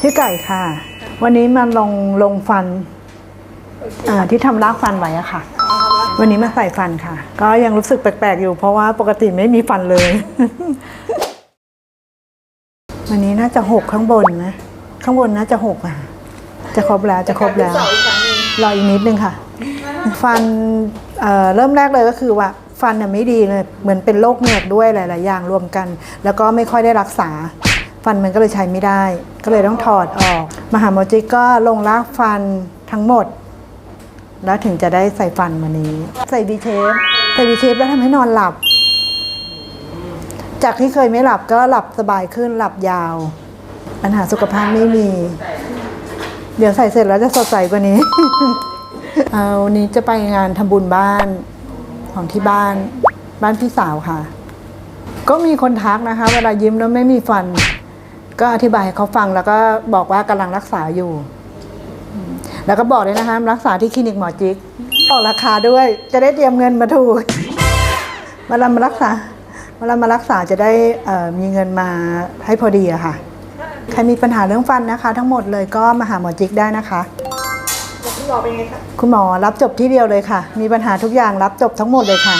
ชื่อไก่ค่ะ วันนี้มาลงลงฟันอ่าที่ทำรากฟันไว้อะค่ะ วันนี้มาใส่ฟันค่ะ ก็ยังรู้สึกแปลกๆอยู่ เพราะว่าปกติไม่มีฟันเลย วันนี้น่าจะหกข้างบนนะ ข้างบนน่าจะหกอะ จะครบแล้วจะครบแล้วเสาอีกครั้งหนึ่งรออีกนิดนึงค่ะ ฟันเอ่อเริ่มแรกเลยก็คือว่าฟันน่ะไม่ดีเลยเหมือนเป็นโรคเหงือกด้วยหลาย ๆ อย่างรวมกัน แล้วก็ไม่ค่อยได้รักษา ฟันมันก็เลยใช้ไม่ได้ ก็เลยต้องถอดออก มหาโมจิก็ลงรากฟันทั้งหมด แล้วถึงจะได้ใส่ฟันวันนี้ ใส่บีเชฟใส่บีเชฟแล้วทำให้นอนหลับ จากที่เคยไม่หลับก็หลับสบายขึ้นหลับยาว ปัญหาสุขภาพไม่มี เดี๋ยวใส่เสร็จแล้วจะสดใสกว่านี้ เอาวันนี้จะไปงานทำบุญบ้านของที่บ้านบ้านพี่สาวค่ะ ก็มีคนทักนะคะ เวลายิ้มแล้วไม่มีฟัน ก็อธิบายให้เขาฟังแล้วก็บอกว่ากำลังรักษาอยู่อืมแล้วก็บอกเลยนะคะรักษาที่คลินิกหมอจิกบอกราคาด้วย จะได้เตรียมเงินมาถูกเวลามารักษาเวลามารักษาจะได้เอ่อมีเงินมาให้พอดีอะค่ะ ใครมีปัญหาเรื่องฟันนะคะ ทั้งหมดเลยก็มาหาหมอจิกได้นะคะคุณหมอเป็นไงคะคุณหมอรับจบที่เดียวเลยค่ะ มีปัญหาทุกอย่างรับจบทั้งหมดเลยค่ะ